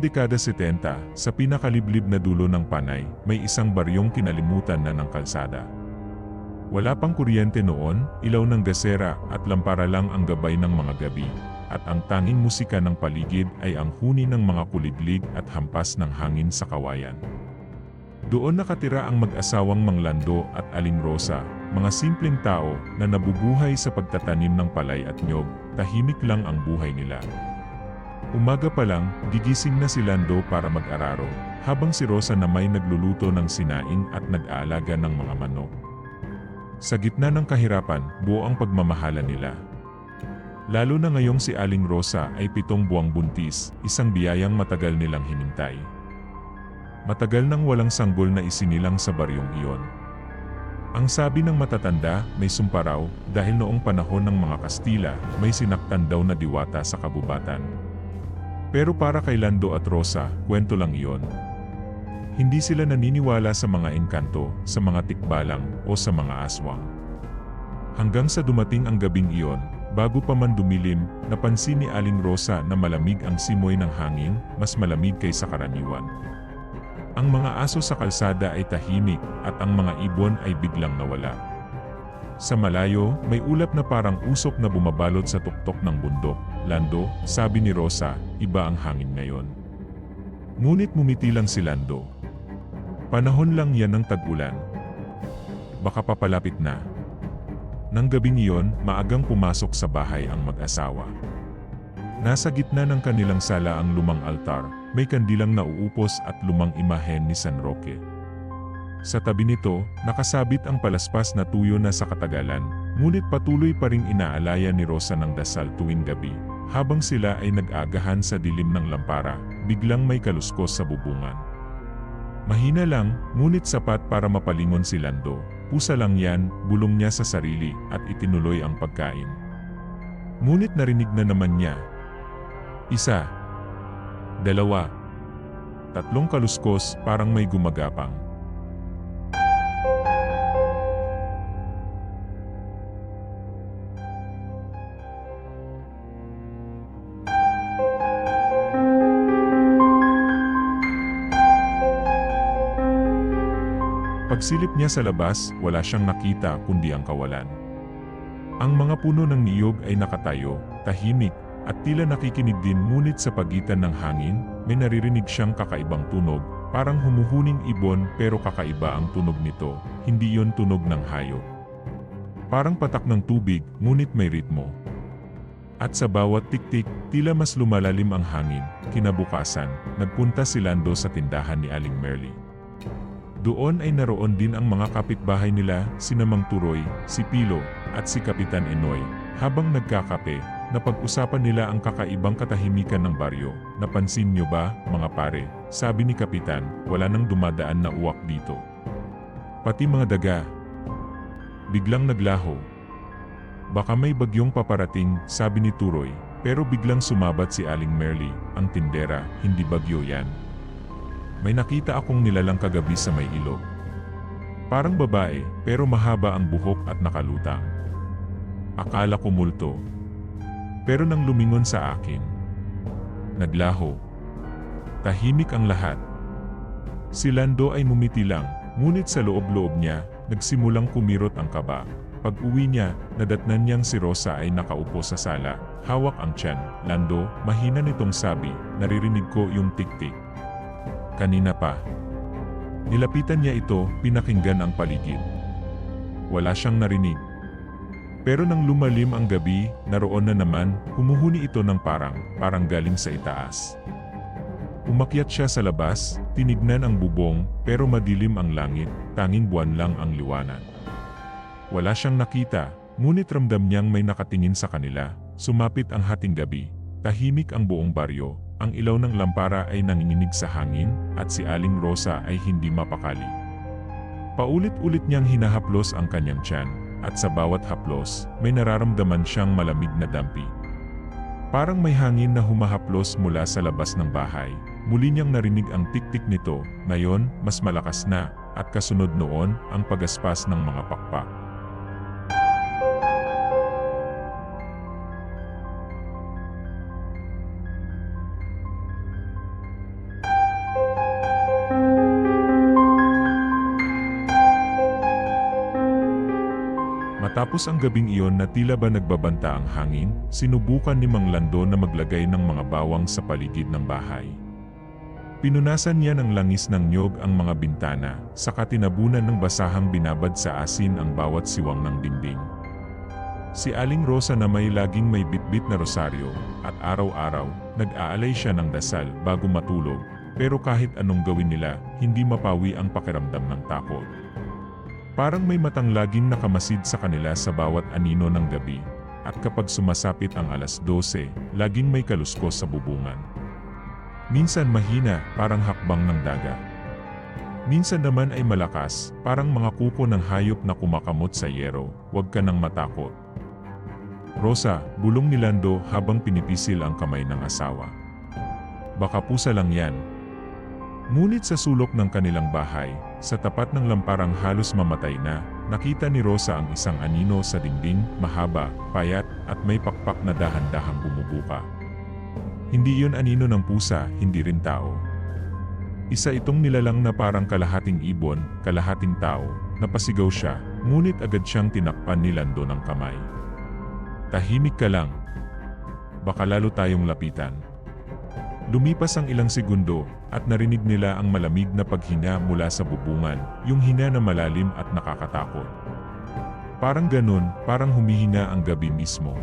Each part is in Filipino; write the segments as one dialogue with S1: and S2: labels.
S1: dekada 70, sa pinakaliblib na dulo ng Panay, may isang baryong kinalimutan na ng kalsada. Wala pang kuryente noon, ilaw ng gasera at lampara lang ang gabay ng mga gabi, at ang tanging musika ng paligid ay ang huni ng mga kuliglig at hampas ng hangin sa kawayan. Doon nakatira ang mag-asawang Manglando at Aling Rosa, mga simpleng tao na nabubuhay sa pagtatanim ng palay at nyog, tahimik lang ang buhay nila. Umaga pa lang, gigising na si Lando para mag-araro, habang si Rosa na may nagluluto ng sinaing at nag-aalaga ng mga manok. Sa gitna ng kahirapan, buo ang pagmamahala nila. Lalo na ngayong si Aling Rosa ay pitong buwang buntis, isang biyayang matagal nilang hinintay. Matagal nang walang sanggol na isinilang sa baryong iyon. Ang sabi ng matatanda, may sumparaw, dahil noong panahon ng mga Kastila, may sinaktan daw na diwata sa kabubatan. Pero para kay Lando at Rosa, kwento lang iyon. Hindi sila naniniwala sa mga engkanto, sa mga tikbalang, o sa mga aswang. Hanggang sa dumating ang gabing iyon, bago pa man dumilim, napansin ni Aling Rosa na malamig ang simoy ng hangin, mas malamig kaysa karaniwan. Ang mga aso sa kalsada ay tahimik at ang mga ibon ay biglang nawala. Sa malayo, may ulap na parang usok na bumabalot sa tuktok ng bundok. Lando, sabi ni Rosa, iba ang hangin ngayon. Ngunit mumiti lang si Lando. Panahon lang yan ng tag-ulan. Baka papalapit na. Nang gabing iyon, maagang pumasok sa bahay ang mag-asawa. Nasa gitna ng kanilang sala ang lumang altar, may kandilang nauupos at lumang imahen ni San Roque. Sa tabi nito, nakasabit ang palaspas na tuyo na sa katagalan, ngunit patuloy pa ring inaalaya ni Rosa ng dasal tuwing gabi. Habang sila ay nag-agahan sa dilim ng lampara, biglang may kaluskos sa bubungan. Mahina lang, ngunit sapat para mapalingon si Lando. Pusa lang yan, bulong niya sa sarili, at itinuloy ang pagkain. Ngunit narinig na naman niya. Isa. Dalawa. Tatlong kaluskos, parang may gumagapang. Pagsilip niya sa labas, wala siyang nakita kundi ang kawalan. Ang mga puno ng niyog ay nakatayo, tahimik, at tila nakikinig din ngunit sa pagitan ng hangin, may naririnig siyang kakaibang tunog, parang humuhuning ibon pero kakaiba ang tunog nito, hindi yon tunog ng hayop. Parang patak ng tubig, ngunit may ritmo. At sa bawat tiktik, tila mas lumalalim ang hangin, kinabukasan, nagpunta si Lando sa tindahan ni Aling Merly. Doon ay naroon din ang mga kapitbahay nila, si Namang Turoy, si Pilo, at si Kapitan Enoy. Habang nagkakape, napag-usapan nila ang kakaibang katahimikan ng baryo. Napansin nyo ba, mga pare? Sabi ni Kapitan, wala nang dumadaan na uwak dito. Pati mga daga. Biglang naglaho. Baka may bagyong paparating, sabi ni Turoy, pero biglang sumabat si Aling Merly, ang tindera, hindi bagyo yan. May nakita akong nilalang kagabi sa may ilog. Parang babae, pero mahaba ang buhok at nakalutang. Akala ko multo. Pero nang lumingon sa akin, naglaho. Tahimik ang lahat. Si Lando ay mumiti lang, ngunit sa loob-loob niya, nagsimulang kumirot ang kaba. Pag uwi niya, nadatnan niyang si Rosa ay nakaupo sa sala, hawak ang tiyan. Lando, mahina nitong sabi, naririnig ko yung tik-tik. Kanina pa. Nilapitan niya ito, pinakinggan ang paligid. Wala siyang narinig. Pero nang lumalim ang gabi, naroon na naman, humuhuni ito ng parang, parang galing sa itaas. Umakyat siya sa labas, tinignan ang bubong, pero madilim ang langit, tanging buwan lang ang liwanag. Wala siyang nakita, ngunit ramdam niyang may nakatingin sa kanila, sumapit ang hating gabi, tahimik ang buong baryo, ang ilaw ng lampara ay nanginginig sa hangin, at si Aling Rosa ay hindi mapakali. Paulit-ulit niyang hinahaplos ang kanyang tiyan, at sa bawat haplos, may nararamdaman siyang malamig na dampi. Parang may hangin na humahaplos mula sa labas ng bahay. Muli niyang narinig ang tik-tik nito, ngayon, mas malakas na, at kasunod noon, ang pagaspas ng mga pakpak. Matapos ang gabing iyon na tila ba nagbabanta ang hangin, sinubukan ni Mang Lando na maglagay ng mga bawang sa paligid ng bahay. Pinunasan niya ng langis ng nyog ang mga bintana, saka tinabunan ng basahang binabad sa asin ang bawat siwang ng dingding. Si Aling Rosa na may laging may bitbit na rosaryo, at araw-araw, nag-aalay siya ng dasal bago matulog, pero kahit anong gawin nila, hindi mapawi ang pakiramdam ng takot. Parang may matang laging nakamasid sa kanila sa bawat anino ng gabi, at kapag sumasapit ang alas 12, laging may kaluskos sa bubungan. Minsan mahina, parang hakbang ng daga. Minsan naman ay malakas, parang mga kuko ng hayop na kumakamot sa yero, huwag ka nang matakot. Rosa, bulong ni Lando habang pinipisil ang kamay ng asawa. Baka pusa lang yan. Ngunit sa sulok ng kanilang bahay, sa tapat ng lamparang halos mamatay na, nakita ni Rosa ang isang anino sa dingding, mahaba, payat, at may pakpak na dahan-dahang bumubuka. Hindi yun anino ng pusa, hindi rin tao. Isa itong nilalang na parang kalahating ibon, kalahating tao, napasigaw siya, ngunit agad siyang tinakpan ni Lando ng kamay. Tahimik ka lang. Baka lalo tayong lapitan. Lumipas ang ilang segundo, at narinig nila ang malamig na paghinga mula sa bubungan, yung hinga na malalim at nakakatakot. Parang ganun, parang humihinga ang gabi mismo.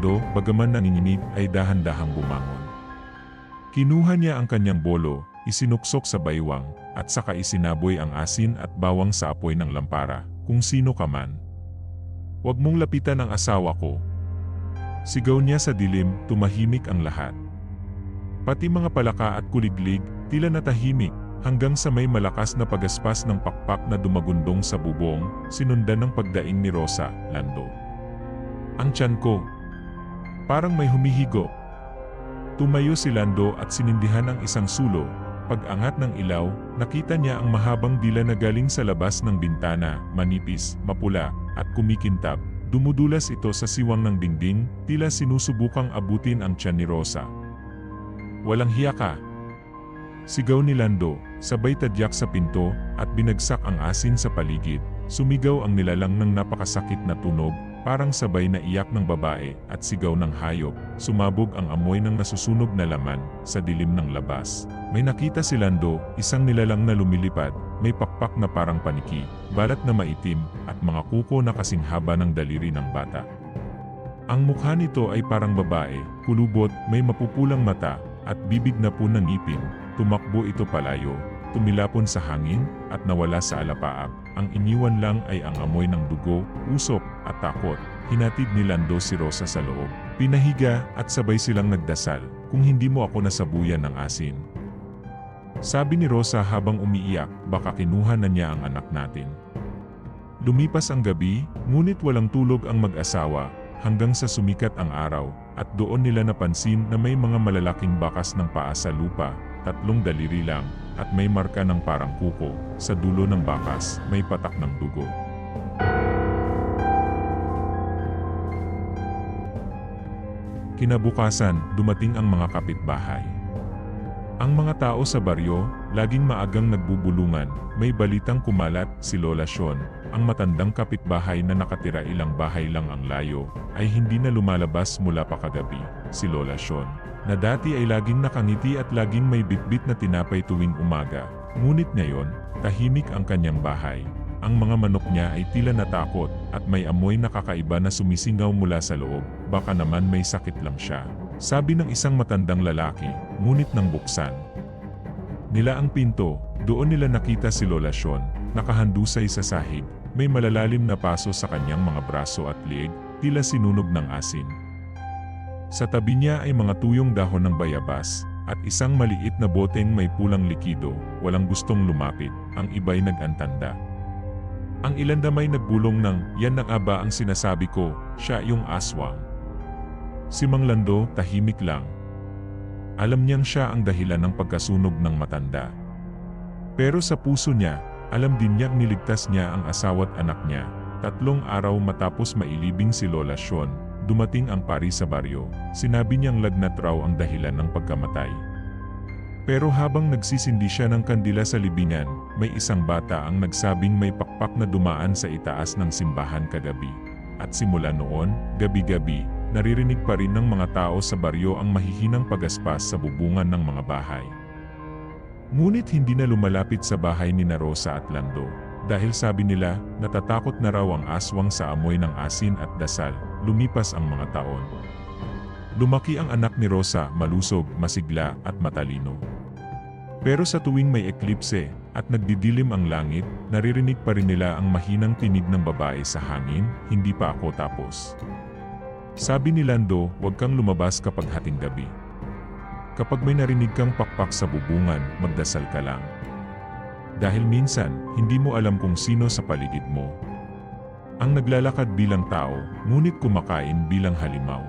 S1: Lando, bagaman nanginginig, ay dahan-dahang bumangon. Kinuha niya ang kanyang bolo, isinuksok sa baywang, at saka isinaboy ang asin at bawang sa apoy ng lampara, kung sino ka man. Huwag mong lapitan ang asawa ko. Sigaw niya sa dilim, tumahimik ang lahat. Pati mga palaka at kuliglig, tila natahimik, hanggang sa may malakas na pagaspas ng pakpak na dumagundong sa bubong, sinundan ng pagdaing ni Rosa, Lando. Ang tiyan ko, Parang may humihigo. Tumayo si Lando at sinindihan ang isang sulo. Pag-angat ng ilaw, nakita niya ang mahabang dila na galing sa labas ng bintana, manipis, mapula, at kumikintab. Dumudulas ito sa siwang ng dingding, tila sinusubukang abutin ang tiyan ni Rosa. Walang hiya ka. Sigaw ni Lando, sabay tadyak sa pinto, at binagsak ang asin sa paligid. Sumigaw ang nilalang ng napakasakit na tunog, Parang sabay na iyak ng babae at sigaw ng hayop, sumabog ang amoy ng nasusunog na laman sa dilim ng labas. May nakita si Lando, isang nilalang na lumilipad, may pakpak na parang paniki, balat na maitim, at mga kuko na kasing haba ng daliri ng bata. Ang mukha nito ay parang babae, kulubot, may mapupulang mata, at bibig na po ng ngipin. Tumakbo ito palayo, tumilapon sa hangin, at nawala sa alapaap. Ang iniwan lang ay ang amoy ng dugo, usok, at takot. Hinatid ni Lando si Rosa sa loob. Pinahiga at sabay silang nagdasal, kung hindi mo ako nasabuyan ng asin. Sabi ni Rosa habang umiiyak, baka kinuha na niya ang anak natin. Lumipas ang gabi, ngunit walang tulog ang mag-asawa, hanggang sa sumikat ang araw, at doon nila napansin na may mga malalaking bakas ng paa sa lupa, tatlong daliri lang, at may marka ng parang kuko, sa dulo ng bakas, may patak ng dugo. Kinabukasan, dumating ang mga kapitbahay. Ang mga tao sa baryo, laging maagang nagbubulungan, may balitang kumalat si Lola Sean, ang matandang kapitbahay na nakatira ilang bahay lang ang layo, ay hindi na lumalabas mula pa kagabi, si Lola Sean, na dati ay laging nakangiti at laging may bitbit na tinapay tuwing umaga, ngunit ngayon, tahimik ang kanyang bahay. Ang mga manok niya ay tila natakot at may amoy na kakaiba na sumisingaw mula sa loob, baka naman may sakit lang siya. Sabi ng isang matandang lalaki, ngunit nang buksan. Nila ang pinto, doon nila nakita si Lola Sean, nakahandusay sa sahig, may malalalim na paso sa kanyang mga braso at liig, tila sinunog ng asin. Sa tabi niya ay mga tuyong dahon ng bayabas, at isang maliit na boteng may pulang likido, walang gustong lumapit, ang iba'y nag-antanda. Ang ilan damay nagbulong ng, yan na nga ba ang sinasabi ko, siya yung aswang. Si Mang Lando, tahimik lang. Alam niyang siya ang dahilan ng pagkasunog ng matanda. Pero sa puso niya, alam din niyang niligtas niya ang asawa't anak niya, tatlong araw matapos mailibing si Lola Sean, dumating ang pari sa baryo. Sinabi niyang lagnat raw ang dahilan ng pagkamatay. Pero habang nagsisindi siya ng kandila sa libingan, may isang bata ang nagsabing may pakpak na dumaan sa itaas ng simbahan kagabi. At simula noon, gabi-gabi, naririnig pa rin ng mga tao sa baryo ang mahihinang pagaspas sa bubungan ng mga bahay. Ngunit hindi na lumalapit sa bahay ni na Rosa at Lando, dahil sabi nila, natatakot na raw ang aswang sa amoy ng asin at dasal, lumipas ang mga taon. Lumaki ang anak ni Rosa, malusog, masigla, at matalino. Pero sa tuwing may eklipse, at nagdidilim ang langit, naririnig pa rin nila ang mahinang tinig ng babae sa hangin, hindi pa ako tapos. Sabi ni Lando, huwag kang lumabas kapag hating gabi. Kapag may narinig kang pakpak sa bubungan, magdasal ka lang. Dahil minsan, hindi mo alam kung sino sa paligid mo. Ang naglalakad bilang tao, ngunit kumakain bilang halimaw.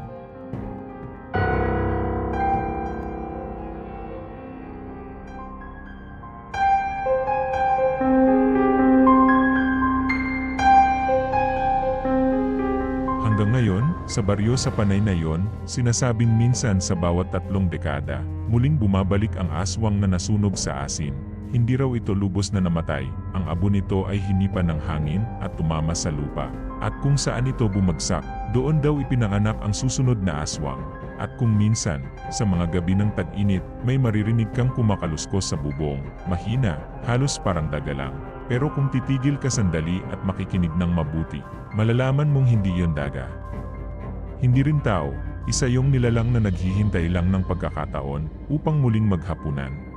S1: Hanggang ngayon, sa baryo sa panay na yon, sinasabing minsan sa bawat tatlong dekada, muling bumabalik ang aswang na nasunog sa asin. Hindi raw ito lubos na namatay, ang abo nito ay hinipan ng hangin at tumama sa lupa. At kung saan ito bumagsak, doon daw ipinanganak ang susunod na aswang. At kung minsan, sa mga gabi ng tag-init, may maririnig kang kumakaluskos sa bubong, mahina, halos parang dagalang. Pero kung titigil ka sandali at makikinig ng mabuti, malalaman mong hindi yon daga. Hindi rin tao, isa yung nilalang na naghihintay lang ng pagkakataon upang muling maghapunan.